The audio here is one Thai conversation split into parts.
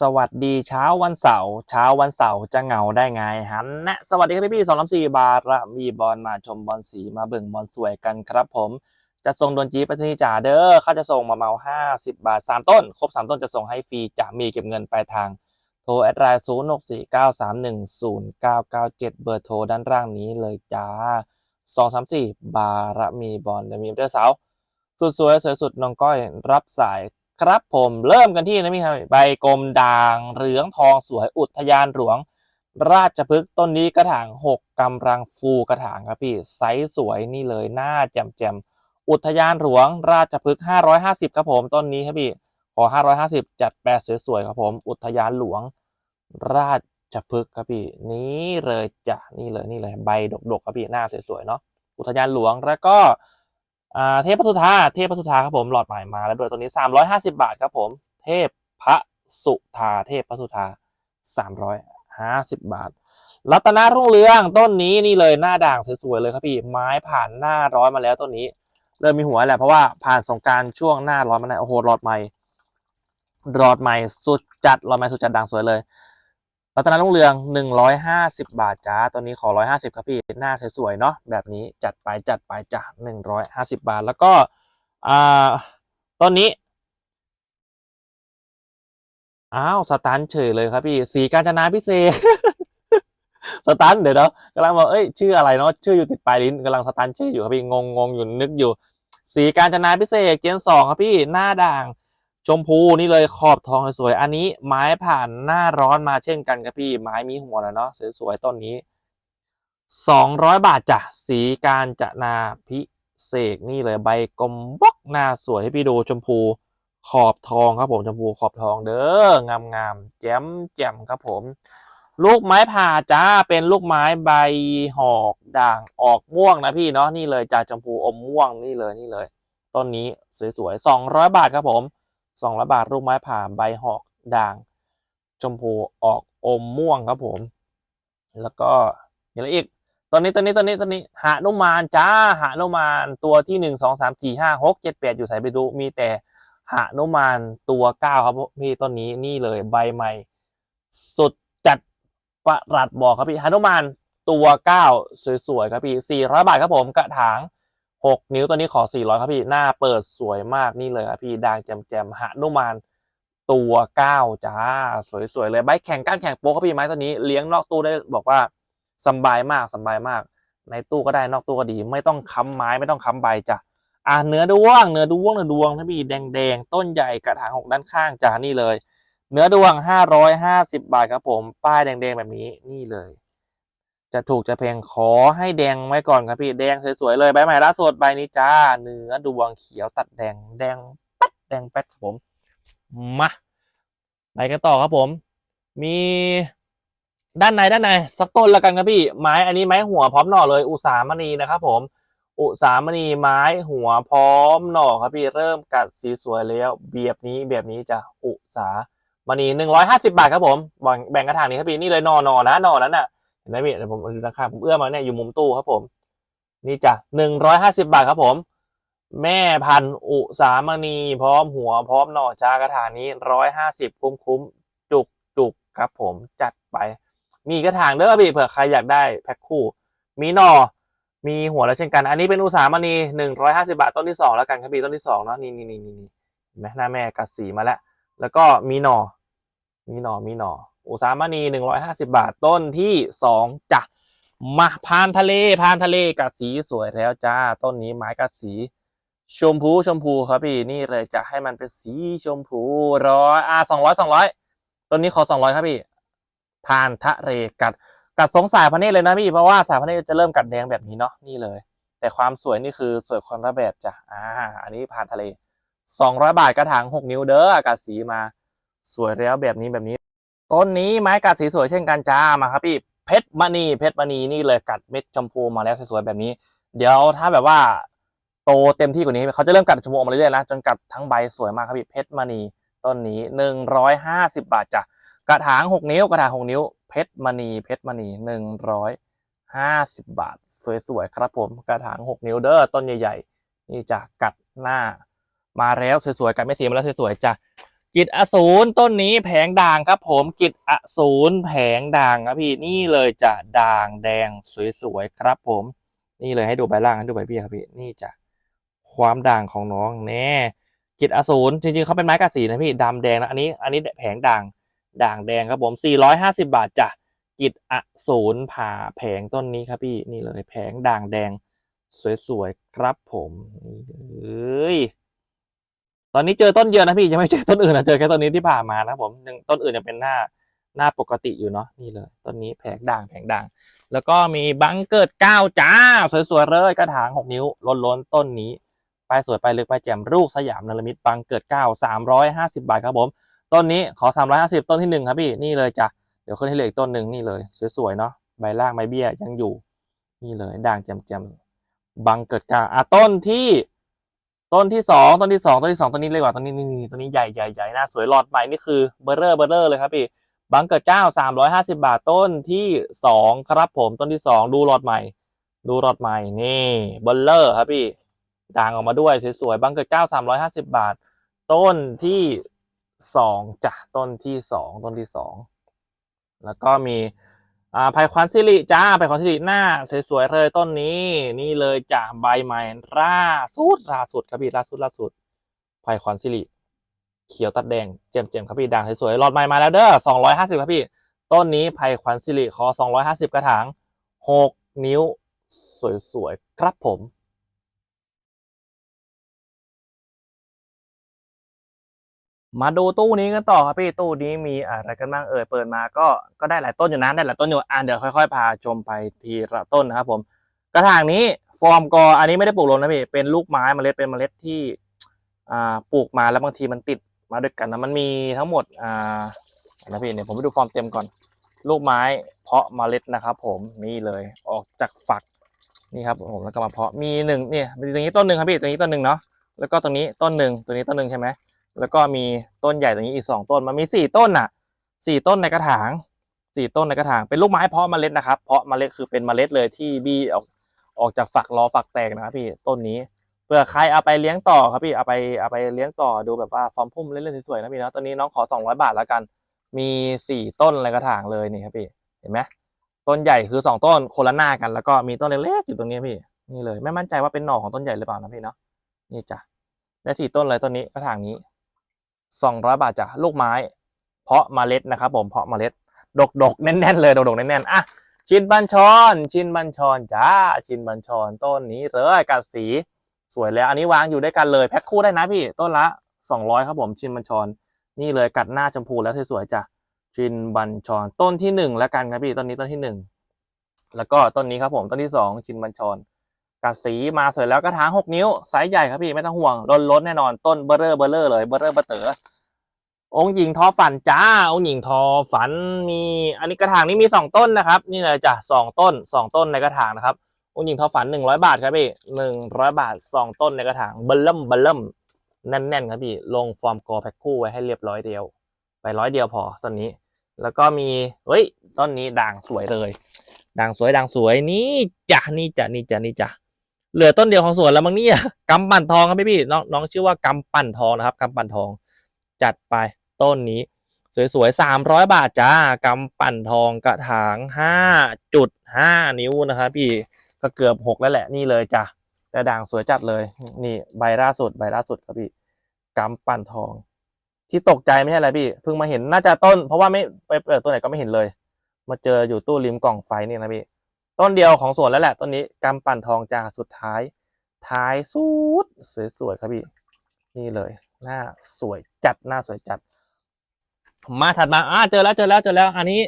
สวัสดีเช้าวันเสาร์เช้าวันเสาร์จะเหงาได้ไงฮันนะสวัสดีครับพี่พี่สองสามสี่บาทละมีบอลมาชมบอลสีมาเบิ่งบอลสวยกันครับผม จะส่งดวนจีไปที่นี่จ่าเด้อเขาจะส่งมาเมาห้าสิบบาทสามต้น ครบสามต้นจะส่งให้ฟรีจะมีเก็บเงินปลายทาง โทรแอดไลน์ศูนย์หกสี่เก้าสามหนึ่งศูนย์เก้าเก้าเจ็ดเบอร์โทรด้านล่างนี้เลยจ้าสองสามสี่บารมีบอลเดมีเด้อสาวสุดสวยสวยสุดน้องก้อยรับสาย ครับผมเริ่มกันที่นะพี่ครับใบกลมด่างเหลืองทองสวยอุทยานหลวง ราชพฤกษ์ต้นนี้กระถางหกกำลังฟูกระถางครับพี่ไซส์สวยนี่เลยหน้าแจ่มแจ่มอุทยานหลวง ราชพฤกษ์ห้าร้อยห้าสิบครับผมต้นนี้ครับพี่ขอห้าร้อยห้าสิบจัดแปดสวยๆครับผม อุทยานหลวง ราชพฤกษ์ครับพี่นี่เลยจ้ะนี่เลยนี่เลยใบดกๆครับพี่หน้าสวยๆเนาะอุทยานหลวงแล้วก็ อ่าเทพพระสุธาเทพพระสุธาครับผมหลอดใหม่มาแล้วด้วยตัวนี้ 350 บาทครับผม เทพพระสุธาเทพพระสุธา 350 บาท รัตนารุ่งเรืองต้นนี้นี่เลยหน้าด่างสวยๆเลยครับพี่ไม้ผ่านหน้าร้อนมาแล้วต้นนี้ เริ่มมีหัวแหละเพราะว่าผ่านสงกรารช่วงหน้าร้อนมาแล้วโอ้โหหลอดใหม่หลอดใหม่สุดจัดหลอดใหม่สุดจัดด่างสวยเลย รัตนรุ่งเรือง 150 บาทจ้าตัวนี้ขอ 150 ครับพี่ หน้าสวยๆ เนาะแบบนี้จัดไปจัดไปจ้ะ150 บาท แล้วก็อ่าต้นนี้ อ้าว สตันเฉยเลยครับพี่ สีการจนาพิเศษ สตันเดี๋ยวเนาะกำลังบอกเอ้ย ชื่ออะไรเนาะ ชื่ออยู่ติดปลายลิ้นกำลังสตันชื่ออยู่ครับพี่ งงงอยู่นึกอยู่ สีการจนาพิเศษ เจนสองครับพี่ หน้าด่าง ชมพูนี่เลยขอบทองสวยๆอันนี้ไม้ผ่านหน้าร้อนมาเช่นกันครับพี่ไม้มีหัวแล้วเนาะสวยๆต้นนี้สองร้อยบาทจ้ะสีการจะนาพิเศษนี่เลยใบกลมบล็อกหน้าสวยให้พี่ดูชมพูขอบทองครับผมชมพูขอบทองเด้องามๆแจ่มแจ่มครับผม ลูกไม้ผ่าจ้าเป็นลูกไม้ใบหอกด่างออกม่วงนะพี่เนาะนี่เลยจ้าชมพูอมม่วงนี่เลยนี่เลย ต้นนี้สวยๆสองร้อยบาทครับผม สองร้อยบาทลูกไม้ผ่าใบหอกด่าง ชมพูออกอมม่วงครับผม แล้วก็อย่างไรอีกตอนนี้ตอนนี้ตอนนี้ตอนนี้หานุมานจ้าหานุมานตัวที่หนึ่งสองสามสี่ห้าหกเจ็ดแปดอยู่ใส่ไปดูมีแต่หานุมานตัวเก้าครับพี่ต้นนี้นี่เลยใบใหม่ สุดจัดประหลัดบอกครับพี่หานุมานตัวเก้าสวยๆครับพี่สี่ร้อยบาทครับผมกระถาง หกนิ้วตัวนี้ขอสี่ร้อยครับพี่หน้าเปิดสวยมากนี่เลยครับพี่ด่างแจมๆหานุมานตัวเก้าจ้า สวยๆเลยใบแข่งก้านแข่งโป๊ครับพี่ไม้ตัวนี้เลี้ยงนอกตู้ได้บอกว่าสบายมากสบายมาก ในตู้ก็ได้นอกตู้ก็ดี ไม่ต้องค้ำไม้ไม่ต้องค้ำใบจ้ะอ่าเนื้อดวงเนื้อดวงเนื้อดวงนะพี่แดงๆต้นใหญ่กระถางหกด้านข้างจ้านี่เลย เนื้อดวงห้าร้อยห้าสิบบาทครับผม ป้ายแดงๆแบบนี้นี่เลย จะถูกจะแพงขอให้แดงไว้ก่อนครับพี่แดงสวยๆเลยใบใหม่ล่าสุดใบนี้จ้าเนื้อดวงเขียวตัดแดงแดงปัดแดงแป๊ดครับผมมาไปกันต่อครับผม มีด้านในด้านในสักต้นละกันครับพี่ไม้อันนี้ไม้หัวพร้อมหน่อเลย อุสามณีนะครับผม อุสามณีไม้หัวพร้อมหน่อครับพี่เริ่มกัดสีสวยแล้วแบบนี้แบบนี้จะอุสามณีหนึ่งร้อยห้าสิบาทครับผมแบ่งกระถางนี้ครับพี่นี่เลยหนอหนอนะหนอนั้นน่ะ เห็นไหมพี่เดี๋ยวผมดูราคาผมเอื้อมมาเนี่ยอยู่มุมตู้ครับผม นี่จ้ะหนึ่งร้อยห้าสิบาทครับผม แม่พันธุ์อุสามณีพร้อมหัวพร้อมหน่อจากระถางนี้ร้อยห้าสิบคุ้มคุ้มจุกจุกครับผมจัดไป มีกระถางเด้อพี่เผื่อใครอยากได้แพ็คคู่ มีหน่อมีหัวแล้วเช่นกัน อันนี้เป็นอุสามณีหนึ่งร้อยห้าสิบาทต้นที่สองแล้วกันครับพี่ต้นที่สองเนาะนี่นี่นี่นี่นี่เห็นไหมหน้าแม่กัดสีมาแล้ว แล้วก็มีหน่อ มีหน่อมีหน่อ อุสามณีหนึ่งร้อยห้าสิบาทต้นที่สองจ้ะมาพานทะเลพานทะเลกัดสีสวยแล้วจ้า ต้นนี้ไม้กัดสี ชมพูชมพูครับพี่นี่เลยจะให้มันเป็นสีชมพูร้อยอ่าสองร้อยสองร้อยต้นนี้ขอสองร้อยครับพี่พานทะเลกัดกัดสงสายพันธุ์เลยนะพี่เพราะว่าสายพันธุ์จะเริ่มกัดแดงแบบนี้เนาะนี่เลย แต่ความสวยนี่คือสวยคนละแบบจ้ะอ่าอันนี้พานทะเลสองร้อยบาทกระถางหกนิ้วเด้อกัดสีมา สวยแล้วแบบนี้แบบนี้ ต้นนี้ไม้กัดสีสวยเช่นกันจ้ามาครับพี่เพชรมณีเพชรมณีนี่เลยกัดเม็ดชมพูมาแล้วสวยๆแบบนี้ เดี๋ยวถ้าแบบว่าโตเต็มที่กว่านี้เขาจะเริ่มกัดชมพูออกมาเรื่อยๆนะจนกัดทั้งใบสวยมากครับพี่เพชรมณีต้นนี้หนึ่งร้อยห้าสิบบาทจ้ะกระถางหกนิ้วกระถางหกนิ้ว เพชรมณีเพชรมณีหนึ่งร้อยห้าสิบบาท สวยๆครับผมกระถางหกนิ้วเด้อต้นใหญ่ๆนี่จะกัดหน้า มาแล้วสวยๆกัดไม่เสียมาแล้วสวยๆจ้ะ กิจอสูรต้นนี้แผงด่างครับ ผมกิจอสูรแผงด่างครับพี่นี่เลยจะด่างแดงสวยๆครับผม นี่เลยให้ดูใบล่างให้ดูใบเบี้ยครับพี่นี่จะความด่างของน้องแน่กิจอสูรจริงๆเขาเป็นไม้กระสีนะพี่ดำแดงนะอันนี้อันนี้แผงด่างด่างแดงครับผม 450 บาทจ้ะกิจอสูรผ่าแผงต้นนี้ครับพี่นี่เลยแผงด่างแดงสวยๆครับผมนี่เลย ตอนนี้เจอต้นเดียวนะพี่ยังไม่เจอต้นอื่นนะเจอแค่ต้นนี้ที่ผ่านมานะผมยังต้นอื่นยังเป็นหน้าหน้าปกติอยู่เนาะนี่เลยต้นนี้แผงด่างแผงด่าง แล้วก็มีบังเกิดเก้าจ้า สวยๆเลยกระถางหกนิ้วล้นๆต้นนี้ไปสวยไปลึกไปแจ่มลูกสยามนรมิตบังเกิดเก้าสามร้อยห้าสิบาทครับผมต้นนี้ขอสามร้อยห้าสิบต้นที่หนึ่งครับพี่นี่เลยจ้ะเดี๋ยวขึ้นให้เหลืออีกต้นหนึ่งนี่เลยสวยๆเนาะใบล่างใบเบี้ยยังอยู่ นี่เลยด่างแจ่มๆบังเกิดเก้าอะต้นที่ ต้นที่สองต้นที่สองต้นที่สองต้นนี้เลยกว่าต้นนี้นี่นี่ต้นนี้ใหญ่ใหญ่ใหญ่หน้าสวยหลอดใหม่นี่คือเบอร์เรอร์เบอร์เรอร์เลยครับพี่บังเกิดเก้าสามร้อยห้าสิบาทต้นที่สองครับผมต้นที่สองดูหลอดใหม่ ดูหลอดใหม่นี่เบลเลอร์ครับพี่ด่างออกมาด้วยสวยๆบังเกิดเก้าสามร้อยห้าสิบาท ต้นที่สองจ้ะต้นที่สองต้นที่สองแล้วก็มี อ่าไผ่ควันสิริจ้าไผ่ควันสิริหน้าสวยๆเลยต้นนี้นี่เลยจ้าใบใหม่ล่าสุดล่าสุดครับพี่ล่าสุดล่าสุดไผ่ควันสิริเขียวตัดแดงเจมเจมครับพี่ด่างสวยๆหลอดใหม่มาแล้วเด้อสองร้อยห้าสิบครับพี่ ต้นนี้ไผ่ขวันสิริคอสองร้อยห้าสิบกระถางหกนิ้วสวยๆครับผม มาดูตู้นี้กันต่อครับพี่ตู้นี้มีอะไรกันบ้างเอ่ยเปิดมาก็ก็ได้หลายต้นอยู่นะได้หลายต้นอยู่อ่าเดี๋ยวค่อยๆ พาชมไปทีละต้นนะครับผมกระถางนี้ฟอร์มกออันนี้ไม่ได้ปลูกลงนะพี่เป็นลูกไม้เมล็ดเป็นเมล็ดที่อ่าปลูกมาแล้วบางทีมันติดมาด้วยกันนะมันมีทั้งหมดอ่านะพี่เนี่ยผมไปดูฟอร์มเต็มก่อน ลูกไม้เพาะเมล็ดนะครับผมนี่เลยออกจากฝักนี่ครับผมแล้วก็มาเพาะมีหนึ่งเนี่ยตรงนี้ต้นหนึ่งครับพี่ตรงนี้ต้นหนึ่งเนาะแล้วก็ตรงนี้ต้นหนึ่งตัวนี้ต้นหนึ่งใช่ไหม แล้วก็มีต้นใหญ่ตรงนี้อีกสองต้น มันมีสี่ต้นน่ะสี่ต้นในกระถางสี่ต้นในกระถาง เป็นลูกไม้เพาะเมล็ดนะครับ เพาะเมล็ดคือเป็นเมล็ดเลยที่บี้ออกออกจากฝักรอฝักแตกนะครับพี่ต้นนี้เผื่อใครเอาไปเลี้ยงต่อครับพี่เอาไปเอาไปเลี้ยงต่อดูแบบว่าฟอร์มพุ่มเล่นๆสวยๆนะพี่เนาะตอนนี้น้องขอสองร้อยบาทแล้วกัน มีสี่ต้นอะไรกระถางเลยนี่ครับพี่เห็นไหมต้นใหญ่คือสองต้นคนละหน้ากันแล้วก็มีต้นเล็กๆอยู่ตรงนี้พี่นี่เลย ไม่มั่นใจว่าเป็นหน่อของต้นใหญ่หรือเปล่านะพี่เนาะนี่จ้ะและสี่ต้นเลยต้นนี้กระถางนี้ สองร้อยบาทจ้ะลูกไม้ เพาะเมล็ดนะครับ ผมเพาะเมล็ด ดกๆแน่นๆเลยดกๆแน่นๆอะชินบัญชร ชินบัญชรจ้าชินบัญชรต้นนี้เลยกัดสีสวยแล้วอันนี้วางอยู่ด้วยกันเลยแพ็คคู่ได้นะพี่ต้นละสองร้อยครับผมชินบัญชรนี่เลยกัดหน้าชมพูแล้วสวยๆจ้ะชินบัญชรต้นที่หนึ่งแล้วกันครับพี่ต้นนี้ต้นที่หนึ่งแล้วก็ต้นนี้ครับผมต้นที่สองชินบัญชร กัดสีมาสวยแล้วกระถางหกนิ้วไซส์ใหญ่ครับพี่ไม่ต้องห่วงล้นล้นแน่นอนต้นเบอร์เรอร์เบอร์เรอร์เลยเบอร์เรอร์เบอร์เต๋อองค์หญิงทอฝันจ้า องค์หญิงทอฝันมี อันนี้กระถางนี้มีสองต้นนะครับ นี่เลยจ้ะสองต้นสองต้นในกระถางนะครับ องค์หญิงทอฝันหนึ่งร้อยบาทครับพี่หนึ่งร้อยบาทสองต้นในกระถางเบิ่มเบลเริ่มแน่นๆครับพี่ลงฟอร์มกอแพ็คคู่ไว้ให้เรียบร้อยเดียว ไปร้อยเดียวพอต้นนี้ แล้วก็มีเฮ้ยต้นนี้ด่างสวยเลย ด่างสวยด่างสวยนี่จ้ะนี่จ้ะนี่จ้ะนี่จ้ะ เหลือต้นเดียวของสวนแล้วมั้งเนี่ยกำปั่นทองครับพี่พี่น้องน้องชื่อว่ากำปั่นทองนะครับกำปั่นทอง จัดไปต้นนี้ สวยๆสามร้อยบาทจ้ากำปั่นทองกระถางห้าจุดห้านิ้วนะครับพี่ก็เกือบหกแล้วแหละนี่เลยจ้ะแต่ด่างสวยจัดเลย นี่ใบล่าสุดใบล่าสุดครับพี่กำปั่นทอง ที่ตกใจไม่ใช่อะไรพี่เพิ่งมาเห็นน่าจะต้น เพราะว่าไม่ไปเปิดตัวไหนก็ไม่เห็นเลย มาเจออยู่ตู้ริมกล่องไฟนี่นะพี่ ต้นเดียวของสวนแล้วแหละต้นนี้กำปั่นทองจ้าสุดท้าย ท้ายสุดสวยๆครับพี่นี่เลย หน้าสวยจัดหน้าสวยจัด มาถัดมาอ่าเจอแล้วเจอแล้วเจอแล้ว อันนี้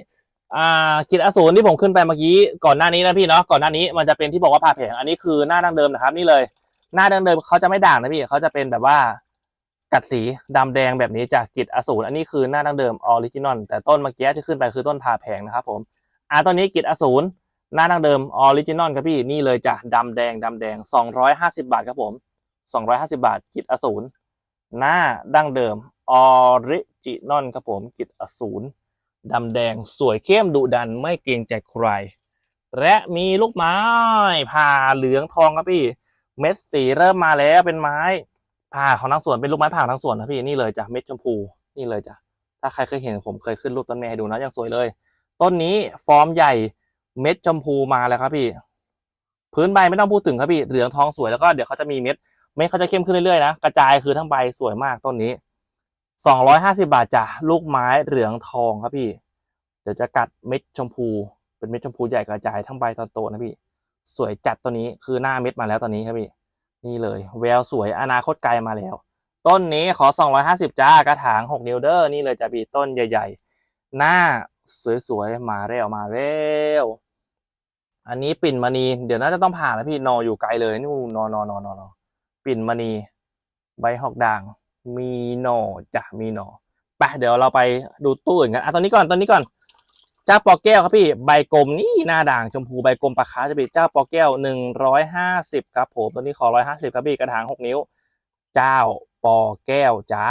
อ่ากิจอสูรที่ผมขึ้นไปเมื่อกี้ก่อนหน้านี้นะพี่เนาะก่อนหน้านี้มันจะเป็นที่บอกว่าผ่าแผงอันนี้คือหน้าดั้งเดิมนะครับ นี่เลย หน้าดั้งเดิมเขาจะไม่ด่างนะพี่เขาจะเป็นแบบว่ากัดสีดำแดงแบบนี้จากกิจอสูรอันนี้คือหน้าดั้งเดิมออริจินอลแต่ต้นเมื่อกี้ที่ขึ้นไปคือต้นผ่าแผงนะครับผมอ่าตอนนี้กิจอสูร หน้าดั้งเดิมออริจินอลครับพี่นี่เลยจ้ะดำแดงดำแดงสองร้อยห้าสิบาทครับผมสองร้อยห้าสิบาทกิจอสูรหน้าดั้งเดิมออริจินอลครับผมกิจอสูรดำแดงสวยเข้มดุดันไม่เกรงใจใคร และมีลูกไม้ผ่าเหลืองทองครับพี่ เม็ดสีเริ่มมาแล้วเป็นไม้ผ่าของทั้งสวนเป็นลูกไม้ผ่าทั้งสวนนะพี่นี่เลยจ้ะเม็ดชมพูนี่เลยจ้ะถ้าใครเคยเห็นผมเคยขึ้นรูปต้นแม่ให้ดูนะยังสวยเลย ต้นนี้ฟอร์มใหญ่ เม็ดชมพูมาแล้วครับพี่ พื้นใบไม่ต้องพูดถึงครับพี่เหลืองทองสวยแล้วก็เดี๋ยวเขาจะมีเม็ดเม็ดเขาจะเข้มขึ้นเรื่อยๆนะกระจายคือทั้งใบสวยมากต้นนี้สองร้อยห้าสิบาทจ้ะลูกไม้เหลืองทองครับพี่ เดี๋ยวจะกัดเม็ดชมพู เป็นเม็ดชมพูใหญ่กระจายทั้งใบตอนโตนะพี่ สวยจัดตัวนี้คือหน้าเม็ดมาแล้วตอนนี้ครับพี่นี่เลย แววสวยอนาคตไกลมาแล้ว ต้นนี้ขอ 250 จ้ากระถาง 6 นิ้วเด้อนี่เลยจะมีต้นใหญ่ ๆ หน้าสวยๆ มาเร็วมาเร็ว อันนี้ปิ่นมณี เดี๋ยวน่าจะต้องผ่านแล้วพี่นออยู่ไกลเลยนู่นนอนอนอนอนอปิ่นมณี ใบหอกด่าง มีหนอจ้ะมีหนอไปเดี๋ยวเราไปดูตู้อื่นกันอะตอนนี้ก่อนตอนนี้ก่อน เจ้าปอแก้วครับพี่ ใบกลมนี่หน้าด่างชมพูใบกลมปลาคาจะเป็นเจ้าปอแก้วหนึ่งร้อยห้าสิบครับผมตัวนี้ขอร้อยห้าสิบครับพี่กระถางหกนิ้ว เจ้าปอแก้วจ้า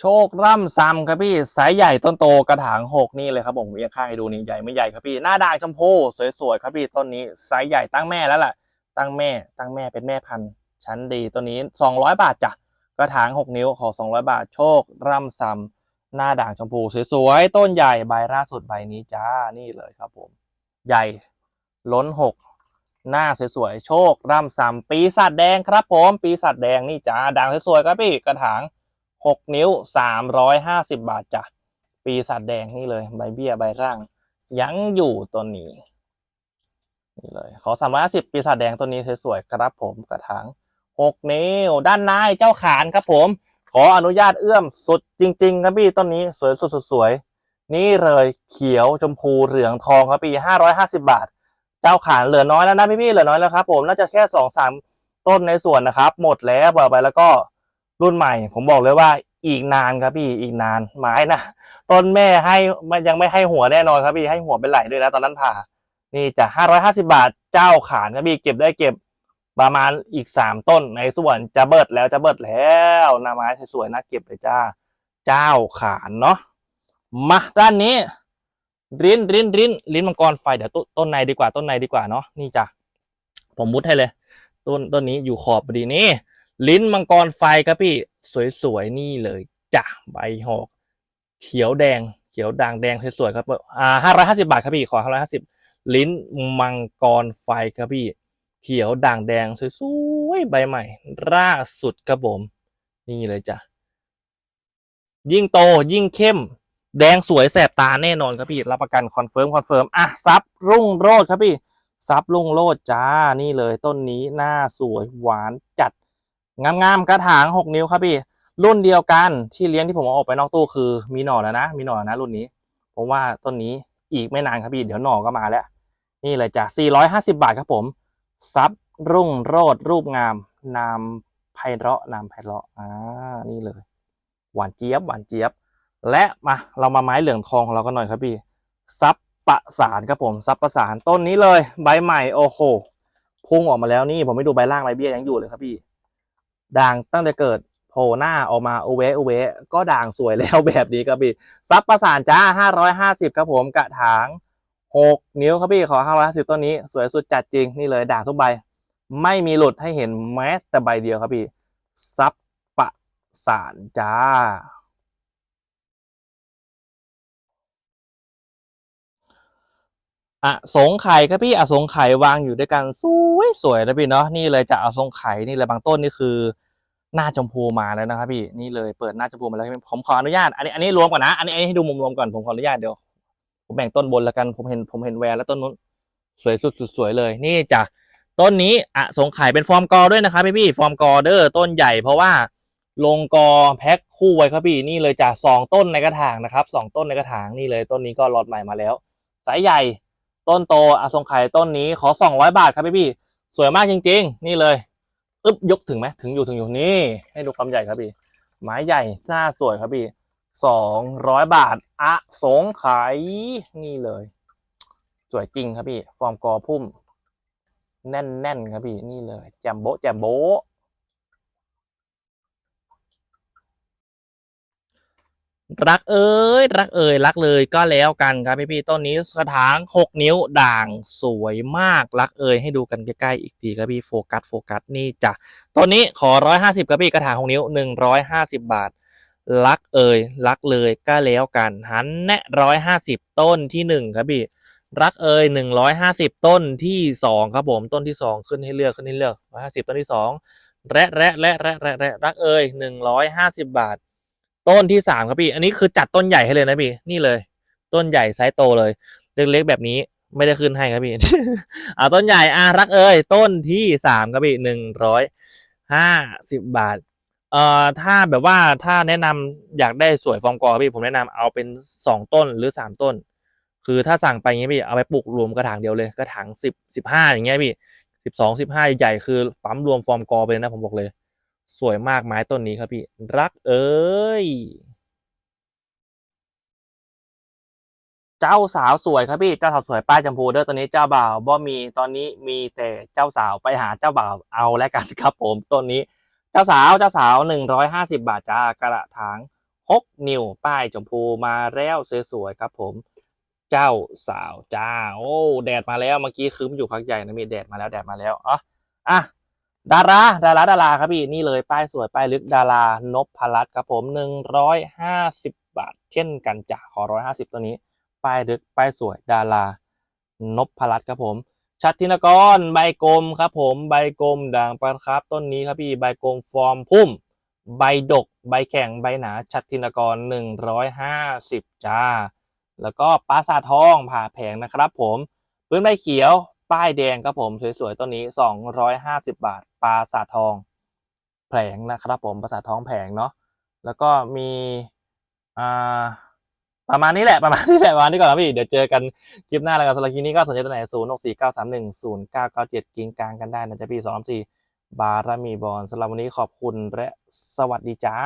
โชคร่ำซ้ำครับพี่ไซส์ใหญ่ต้นโตกระถางหกนี่เลยครับผมเอียงข้างให้ดูนี่ใหญ่ไม่ใหญ่ครับพี่หน้าด่างชมพูสวยๆครับพี่ต้นนี้ไซส์ใหญ่ตั้งแม่แล้วล่ะ ตั้งแม่ ตั้งแม่เป็นแม่พันธุ์ชั้นดีตัวนี้สองร้อยบาทจ้ะกระถางหกนิ้วขอสองร้อยบาทโชคร่ำซ้ำหน้าด่างชมพูสวยๆต้นใหญ่ใบล่าสุดใบนี้จ้านี่เลยครับผม ใหญ่ล้นหกหน้าสวยๆโชคร่ำซ้ำปีศาจแดงครับผมปีศาจแดงนี่จ้าด่างสวยๆครับพี่กระถาง หกนิ้วสามร้อยห้าสิบาทจ้ะปีศาจแดงนี่เลยใบเบี้ยใบร่าง ยังอยู่ตัวนี้นี่เลยขอสามร้อยสิบปีศาจแดงตัวนี้สวยๆครับผมกระถางหกนิ้ว ด้านในเจ้าขานครับผม ขออนุญาตเอื้อมสุดจริง ๆ ครับพี่ต้นนี้สวยสุดๆสวยนี่เลยเขียวชมพูเหลืองทองครับพี่ห้าร้อยห้าสิบาท เจ้าขานเหลือน้อยแล้วนะพี่พี่ๆเหลือน้อยแล้วครับผมน่าจะแค่สองสามต้นในส่วนนะครับ หมดแล้วบอกไปแล้วก็ รุ่นใหม่ ผมบอกเลยว่าอีกนานครับพี่อีกนานไม้นะต้นแม่ให้มันยังไม่ให้หัวแน่นอนครับพี่ให้หัวเป็นไหลด้วยแล้วตอนนั้นผ่า นี่จะห้าร้อยห้าสิบาทเจ้าขานครับพี่เก็บได้เก็บประมาณอีกสามต้นในส่วนจะเบิดแล้วจะเบิดแล้วนาไม้สวยๆน่าเก็บเลยจ้า เจ้าขานเนาะมาด้านนี้ริ้นริ้นริ้นลิ้นมังกรไฟเดี๋ยวต้นต้นในดีกว่าต้นในดีกว่าเนาะนี่จ้ะผมมุดให้เลย ต้นต้นนี้อยู่ขอบพอดีนี่ ลิ้นมังกรไฟครับพี่ สวยๆนี่เลยจ้ะใบหอก เขียวแดง เขียวด่างแดงสวยๆครับอ่าห้าร้อยห้าสิบาทครับพี่ขอห้าร้อยห้าสิบลิ้นมังกรไฟครับพี่ เขียวด่างแดงสวยๆใบใหม่ล่าสุดครับผม นี่เลยจ้ะยิ่งโตยิ่งเข้ม แดงสวยแสบตาแน่นอนครับพี่รับประกันคอนเฟิร์มคอนเฟิร์มอะซับรุ่งโรดครับพี่ซับรุ่งโรดจ้านี่เลยต้นนี้หน้าสวยหวานจัด งามๆกระถางหกนิ้วครับพี่ รุ่นเดียวกันที่เลี้ยงที่ผมเอาออกไปนอกตู้คือ มีหน่อแล้วนะ มีหน่อนะรุ่นนี้ ผมว่าต้นนี้อีกไม่นานครับพี่ เดี๋ยวหน่อก็มาแล้ว นี่เลยจ้ะ450 บาทครับผมซับรุ่งโรดรูปงาม นามไพเราะนามไพเราะอ่านี่เลย หวานเจี๊ยบหวานเจี๊ยบ และมาเรามาไม้เหลืองทองของเรากันหน่อยครับพี่ซับประสานครับผมซับประสานต้นนี้เลย ใบใหม่โอ้โหพุ่งออกมาแล้วนี่ผมไม่ดูใบล่างใบเบี้ยยังอยู่เลยครับพี่ ด่างตั้งแต่เกิดโผล่หน้าออกมาโอเวโอเวก็ด่างสวยแล้วแบบนี้ครับพี่ซับประสานจ้าห้าร้อยห้าสิบครับผมกระถางหกนิ้วครับพี่ขอห้าร้อยห้าสิบต้นนี้ สวยสุดจัดจริงนี่เลยด่างทุกใบ ไม่มีหลุดให้เห็นแม้แต่ใบเดียวครับพี่ซับประสานจ้า อะสงไข่ครับพี่อะสงไข่วางอยู่ด้วยกันสวยสวยนะพี่เนาะนี่เลยจะอสงไข่นี่เลยบางต้นนี่คือ หน้าชมพูมาแล้วนะครับพี่นี่เลยเปิดหน้าชมพูมาแล้วผมขออนุญาตอันนี้อันนี้รวมก่อนนะอันนี้อันนี้ให้ดูมุมรวมก่อนผมขออนุญาตเดี๋ยวผมแบ่งต้นบนแล้วกันผมเห็นผมเห็นแวร์แล้วต้นนู้นสวยสุดสุดสวยเลย นี่จ้ะต้นนี้อะสงไข่เป็นฟอร์มกอด้วยนะครับพี่พี่ฟอร์มกอเดอร์ต้นใหญ่เพราะว่าลงกอแพ็คคู่ไว้ครับพี่นี่เลยจ้ะสองต้นในกระถางนะครับสองต้นในกระถางนี่เลยต้นนี้ก็รอดใหม่มาแล้ว สายใหญ่ ต้นโตอาสงไข่ต้นนี้ขอสองร้อยบาทครับพี่พี่สวยมากจริง ๆ นี่เลยอึ๊บยกถึงไหมถึงอยู่ถึงอยู่นี่ให้ดูความใหญ่ครับพี่ไม้ใหญ่หน้าสวยครับพี่สองร้อยบาทอะสงไข่นี่เลย สวยจริงครับพี่ ฟอร์มกอพุ่ม แน่นๆครับพี่นี่เลยแจมโบแจมโบ รักเอ้ยรักเอ้ยรักเลยก็แล้วกันครับพี่พี่ๆต้นนี้กระถางหกนิ้วด่างสวยมากรักเอ้ยให้ดูกันใกล้ๆอีกทีครับพี่โฟกัสโฟกัสนี่จ้ะต้นนี้ขอร้อยห้าสิบครับพี่กระถางหกนิ้วหนึ่งร้อยห้าสิบบาท รักเอ่ยรักเลยก็แล้วกันหันแนะร้อยห้าสิบต้นที่หนึ่งครับพี่รักเอ่ยหนึ่งร้อยห้าสิบต้นที่สองครับผมต้นที่สองขึ้นให้เลือกขึ้นให้เลือกร้อยห้าสิบต้นที่สองและและและและและและรักเอ่ยหนึ่งร้อยห้าสิบบาท ต้นที่สามครับพี่ อันนี้คือจัดต้นใหญ่ให้เลยนะพี่ นี่เลย ต้นใหญ่ไซส์โตเลย เล็กๆแบบนี้ไม่ได้ขึ้นให้ครับพี่ อ่าต้นใหญ่อะรักเอ่ยต้นที่สามครับพี่หนึ่งร้อยห้าสิบบาท เอ่อถ้าแบบว่าถ้าแนะนำอยากได้สวยฟอร์มกอพี่ผมแนะนำเอาเป็นสองต้นหรือสามต้น คือถ้าสั่งไปอย่างเงี้ยพี่เอาไปปลูกรวมกระถางเดียวเลยกระถางสิบสิบห้าอย่างเงี้ยพี่สิบสองสิบห้าใหญ่คือปั๊มรวมฟอร์มกอไปเลยนะผมบอกเลย สวยมากไม้ต้นนี้ครับพี่ รักเอ้ย เจ้าสาวสวยครับพี่ เจ้าสาวสวยป้ายจำพูเด้อตอนนี้เจ้าบ่าวบ่มีตอนนี้มีแต่เจ้าสาวไปหาเจ้าบ่าวเอาแล้วกันครับผมต้นนี้ เจ้าสาวเจ้าสาวหนึ่งร้อยห้าสิบาทจ้ากระถางหกนิ้วป้ายจมพูมาแล้วสวยๆครับผม เจ้าสาวจ้า โอ้ แดดมาแล้วเมื่อกี้คืมอยู่พักใหญ่นะมีแดดมาแล้วแดดมาแล้วอ๋ออะ ดาราดาราดาราครับพี่นี่เลยป้ายสวยป้ายลึกดารานพพลัตน์ครับผมหนึ่งร้อยห้าสิบบาท เช่นกันจ้ะขอร้อยห้าสิบตัวนี้ ป้ายลึกป้ายสวยดารานพพลัตน์ครับผม ชัดทินกรใบกลมครับผม ใบกลมด่างประครับต้นนี้ครับพี่ใบกลมฟอร์มพุ่ม ใบดก ใบแข็งใบหนา ชัดทินกรหนึ่งร้อยห้าสิบจ้าแล้วก็ปราสาททองผ่าแผงนะครับผมพื้นใบเขียว ป้ายแดงครับผมสวยๆต้นนี้สองร้อยห้าสิบบาทปราสาทอง แผงนะครับผมปราสาททองแผงเนาะแล้วก็มีอ่าประมาณนี้แหละประมาณนี้แหละประมาณนี้ก่อนนะพี่เดี๋ยวเจอกันคลิปหน้าแล้วกันสำหรับคลิปนี้ก็สนใจตัวไหนศูนย์หกสี่เก้าสามหนึ่งศูนย์เก้าเก้าเจ็ดกิงกลางกันได้นะจ๊ะพี่สองสี่บารมีบอลสำหรับวันนี้ขอบคุณและสวัสดีจ้า